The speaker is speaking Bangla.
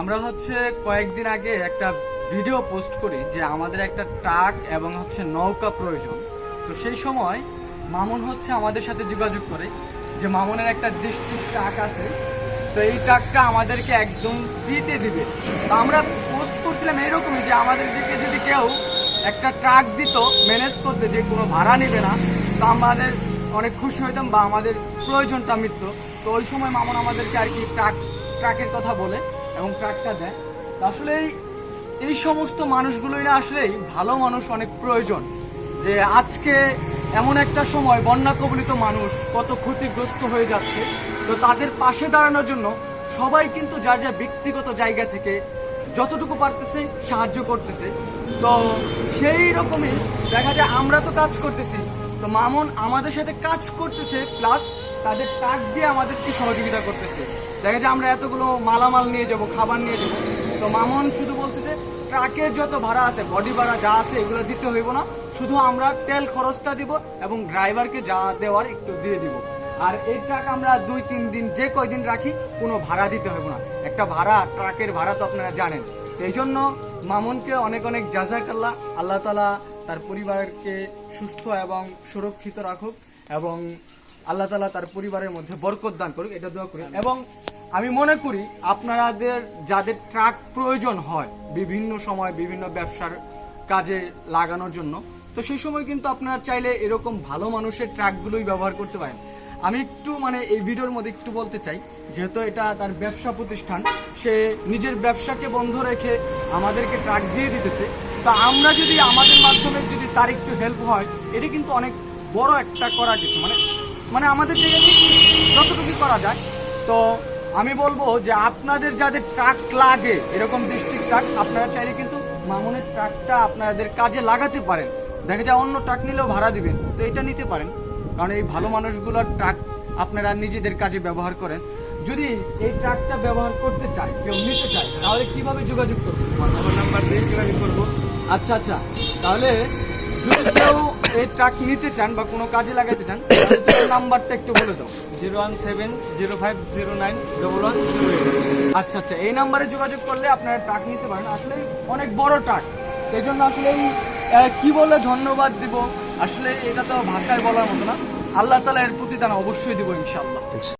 আমরা হচ্ছে কয়েকদিন আগে একটা ভিডিও পোস্ট করি যে আমাদের একটা ট্রাক এবং হচ্ছে নৌকা প্রয়োজন। তো সেই সময় মামুন হচ্ছে আমাদের সাথে যোগাযোগ করে যে মামুনের একটা ডিস্ট্রিক্ট ট্রাক আছে। তো এই ট্রাকটা আমাদেরকে একদম ফ্রিতে দিবে। তো আমরা পোস্ট করছিলাম এরকমই যে আমাদের দিকে যদি কেউ একটা ট্রাক দিত, ম্যানেজ করতে যে কোনো ভাড়া নেবে না, তো আমাদের অনেক খুশি হইতাম বা আমাদের প্রয়োজনটা মিটত। তো ওই সময় মামুন আমাদেরকে আর কি ট্রাক, ট্রাকের কথা বলে। এবং ট্রাকটা দেয়। আসলে এই- সমস্ত মানুষগুলোই না আসলেই ভালো মানুষ অনেক প্রয়োজন। যে আজকে এমন একটা সময় বন্যা কবলিত মানুষ কত ক্ষতিগ্রস্ত হয়ে যাচ্ছে। তো তাদের পাশে দাঁড়ানোর জন্য সবাই কিন্তু যার যার ব্যক্তিগত জায়গা থেকে যতটুকু পারতেছে সাহায্য করতেছে। তো সেই রকমই দেখা যায় আমরা তো কাজ করতেছি। তো মামুন আমাদের সাথে কাজ করতেছে প্লাস তাদের টাক দিয়ে আমাদেরকে সহযোগিতা করতেছে। দেখা যায় আমরা এতগুলো মালামাল নিয়ে যাব, খাবার নিয়ে যাব। তো মামুন শুধু বলছে যে ট্রাকের যত ভাড়া আছে, বডি ভাড়া যা আছে, এগুলো দিতে হইব না। শুধু আমরা তেল খরচটা দিব এবং ড্রাইভারকে যা দেওয়ার একটু দিয়ে দিব। আর এই ট্রাক আমরা দুই, তিন দিন, যে কয়দিন রাখি, কোনো ভাড়া দিতে হবে না। একটা ভাড়া, ট্রাকের ভাড়া তো আপনারা জানেন। এই জন্য মামুনকে অনেক অনেক জাজাকাল্লাহ আল্লাহ তালা তার পরিবারকে সুস্থ এবং সুরক্ষিত রাখুক এবং আল্লাহ তালা তার পরিবারের মধ্যে বরকত দান করুক, এটা দোয়া করি এবং আমি মনে করি আপনাদের যাদের ট্রাক প্রয়োজন হয় বিভিন্ন সময় বিভিন্ন ব্যবসার কাজে লাগানোর জন্য, তো সেই সময় কিন্তু আপনারা চাইলে এরকম ভালো মানুষের ট্রাকগুলোই ব্যবহার করতে পারেন। আমি একটু মানে এই ভিডিওর মধ্যে একটু বলতে চাই, যেহেতু এটা তার ব্যবসা প্রতিষ্ঠান, সে নিজের ব্যবসাকে বন্ধ রেখে আমাদেরকে ট্রাক দিয়ে দিতেছে। তা আমরা যদি আমাদের মাধ্যমে যদি তার একটু হেল্প হয়, এটা কিন্তু অনেক বড় একটা করা কিছু মানে মানে আমাদের জায়গা থেকে যতটুকু করা যায়। তো আমি বলব যে আপনাদের যাদের ট্রাক লাগে এরকম ডিস্ট্রিক্ট ট্রাক আপনারা চাইলে কিন্তু মামুনের ট্রাকটা আপনাদের কাজে লাগাতে পারেন। দেখা যায় অন্য ট্রাক নিলেও ভাড়া দিবেন তো এটা নিতে পারেন। কারণ এই ভালো মানুষগুলোর ট্রাক আপনারা নিজেদের কাজে ব্যবহার করেন। যদি এই ট্রাকটা ব্যবহার করতে চায় কেউ নিতে চায় তাহলে কীভাবে যোগাযোগ করবে আমার নাম্বার দিয়ে যোগাযোগ করব। আচ্ছা আচ্ছা। তাহলে যদি কেউ এই ট্রাক নিতে চান বা কোনো কাজে লাগাতে চান নাম্বারটা একটু বলে দাও। Zero one seven zero five zero nine double one zero আচ্ছা আচ্ছা এই নাম্বারে যোগাযোগ করলে আপনারা ট্রাক নিতে পারেন। আসলে অনেক বড় ট্রাক এই জন্য আসলে কি বলে ধন্যবাদ দিব? আসলে এটা তো ভাষায় বলার মতো না। আল্লাহ তালা এর প্রতি তারা অবশ্যই দিব ইনশাল্লাহ